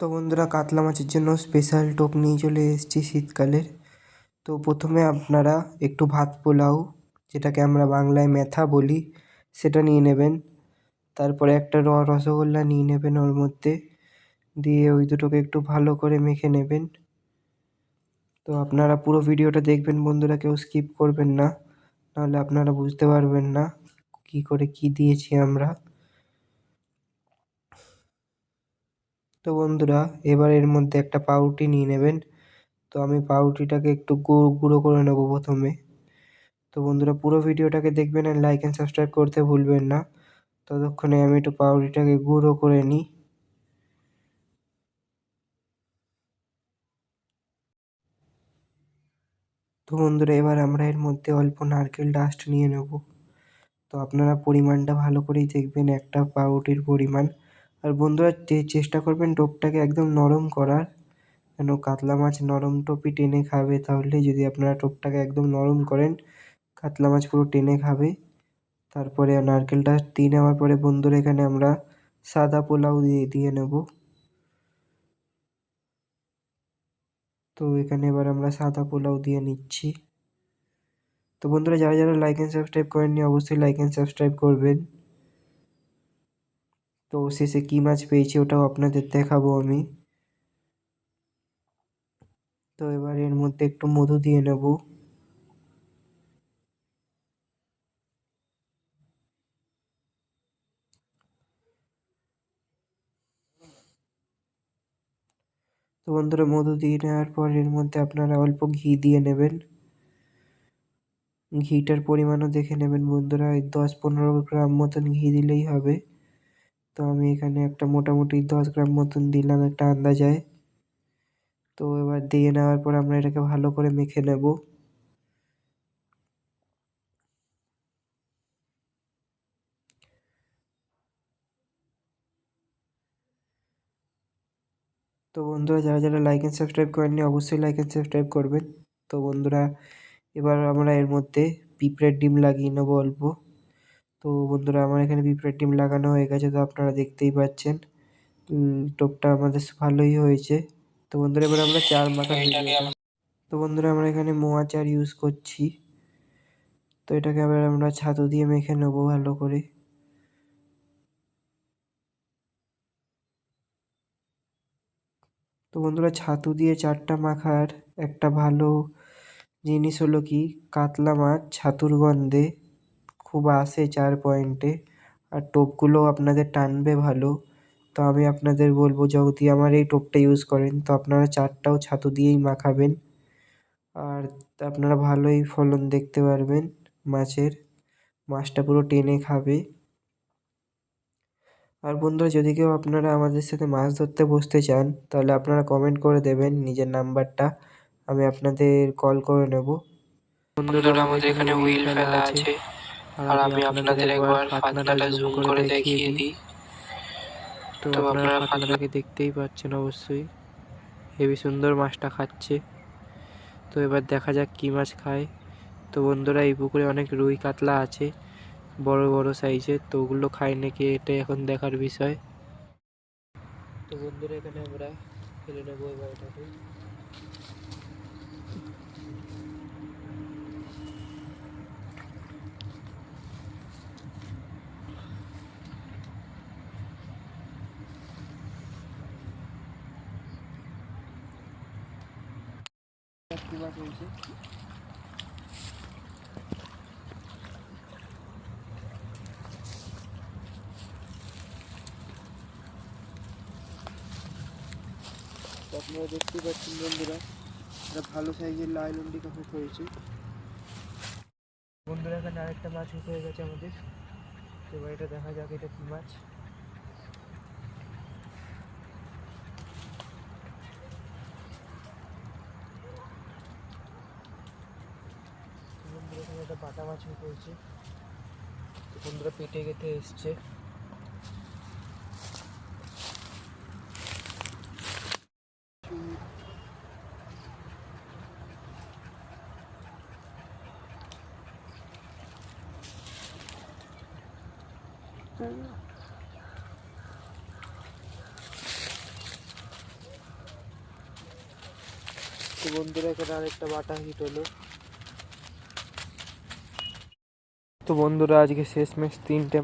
তো বন্ধুরা, কাতলা মাছের জন্য স্পেশাল টোপ নিয়ে চলে এসেছি শীতকালের। তো প্রথমে আপনারা একটু ভাত পোলাও, যেটাকে আমরা বাংলায় ম্যাথা বলি, সেটা নিয়ে নেবেন। তারপরে একটা র রসগোল্লা নিয়ে নেবেন ওর মধ্যে। দিয়ে ওই দুটোকে একটু ভালো করে মেখে নেবেন। তো আপনারা পুরো ভিডিওটা দেখবেন বন্ধুরা, কেউ স্কিপ করবেন না। নাহলে আপনারা বুঝতে পারবেন না কী করে কী দিয়েছি আমরা। তো বন্ধুরা, এবার এর মধ্যে একটা পাউরুটি নিয়ে নেবেন। তো আমি পাউরুটিটাকে একটু গুঁড়ো করে নেব প্রথমে। তো বন্ধুরা, পুরো ভিডিওটাকে দেখবেন আর লাইক অ্যান্ড সাবস্ক্রাইব করতে ভুলবেন না। ততক্ষণে আমি একটু পাউরুটিটাকে গুঁড়ো করে নিই। তো বন্ধুরা, এবার আমরা এর মধ্যে অল্প নারকেল ডাস্ট নিয়ে নেব। তো আপনারা পরিমাণটা ভালো করেই দেখবেন, একটা পাউরুটির পরিমাণ। আর বন্ধুরা চেষ্টা করবেন টোপটাকে একদম নরম করার, কেন কাতলা মাছ নরম টোপই টেনে খাবে তাহলে যদি আপনারা টোপটাকে একদম নরম করেন, কাতলা মাছ পুরো টেনে খাবে। তারপরে নারকেলটা দিয়ে নেওয়ার পরে বন্ধুরা এখানে আমরা সাদা পোলাও দিয়ে দিয়ে নেব। তো এখানে এবার আমরা সাদা পোলাও দিয়ে নিচ্ছি। তো বন্ধুরা যারা যারা লাইক অ্যান্ড সাবস্ক্রাইব করেননি, অবশ্যই লাইক অ্যান্ড সাবস্ক্রাইব করবেন। তো শেষে কী মাছ পেয়েছি ওটাও আপনাদের দেখাবো আমি। তো এবার এর মধ্যে একটু মধু দিয়ে নেব। তো বন্ধুরা, মধু দিয়ে নেওয়ার পর এর মধ্যে আপনারা অল্প ঘি দিয়ে নেবেন। ঘিটার পরিমাণও দেখে নেবেন বন্ধুরা দশ পনেরো গ্রাম মতন ঘি দিলেই হবে। তো আমি এখানে একটা মোটামুটি দশ গ্রাম মতন দিলাম একটা আন্দাজায়। তো এবার দিয়ে নেওয়ার পর আমরা এটাকে ভালো করে মেখে নেব। তো বন্ধুরা, যারা যারা লাইক অ্যান্ড সাবস্ক্রাইব করেননি, অবশ্যই লাইক অ্যান্ড সাবস্ক্রাইব করবেন। তো বন্ধুরা, এবার আমরা এর মধ্যে পিঁপড়ের ডিম লাগিয়ে নেব অল্প। তো বন্ধুরা আমার এখানে পিঁপড়ের ডিম লাগানো হয়ে গেছে তো আপনারা দেখতেই পাচ্ছেন। টোপটা আমাদের ভালোই হয়েছে। তো বন্ধুরা এবার আমরা চার মাথা তো বন্ধুরা আমরা এখানে মোয়া চার ইউজ করছি। তো এটাকে আবার আমরা ছাতু দিয়ে মেখে নেব ভালো করে। তো বন্ধুরা ছাতু দিয়ে চারটা মাখার একটা ভালো জিনিস হলো কি? কাতলা মাছ ছাতুর গন্ধে। খুব আসে চার পয়েন্টে আর টোপগুলো আপনাদের টানবে ভালো। তো আমি আপনাদের বলব, যদি আমার এই টোপটা ইউজ করেন, তো আপনারা চারটাও ছাতু দিয়েই মাখাবেন। আর আপনারা ভালোই ফলন দেখতে পারবেন মাছের। মাছটা পুরো টেনে খাবে। আর বন্ধুরা, যদি কেউ আপনারা আমাদের সাথে মাছ ধরতে বসতে চান, তাহলে আপনারা কমেন্ট করে দেবেন নিজের নাম্বারটা আমি আপনাদের কল করে নেব। বন্ধুরা, আমাদের এখানে হুইল ফেলা আছে। আর আমি আপনাদের একবার ফাতনাটা জুম করে দেখিয়ে দিই। তো আপনারা ফাতনাটাকে দেখতেই পাচ্ছেন অবশ্যই। হেবি সুন্দর মাছটা খাচ্ছে। তো এবার দেখা যাক কী মাছ খায়। তো বন্ধুরা এই পুকুরে অনেক রুই কাতলা আছে বড় বড় সাইজের তো ওগুলো খায় নাকি এটা এখন দেখার বিষয়। তো বন্ধুরা এখানে আমরা ফেলে নেব এবার এটাকে। মাছ হয়েছে আপনারা দেখতে পাচ্ছেন বন্ধুরা, এটা ভালো সাইজের লাইলন্ডি কাপড় হয়েছে বন্ধুরা, এখানে আরেকটা মাছ হয়ে গেছে আমাদের। এবার এটা দেখা যাক, এটা কি মাছ? একটা বাটা মাছ তো বন্ধুরা পেটে গেতে এসছে। বন্ধুরা এখানে আরেকটা বাটা হিট হলো। তো বন্ধুরা আজকে শেষমেশ তিনটে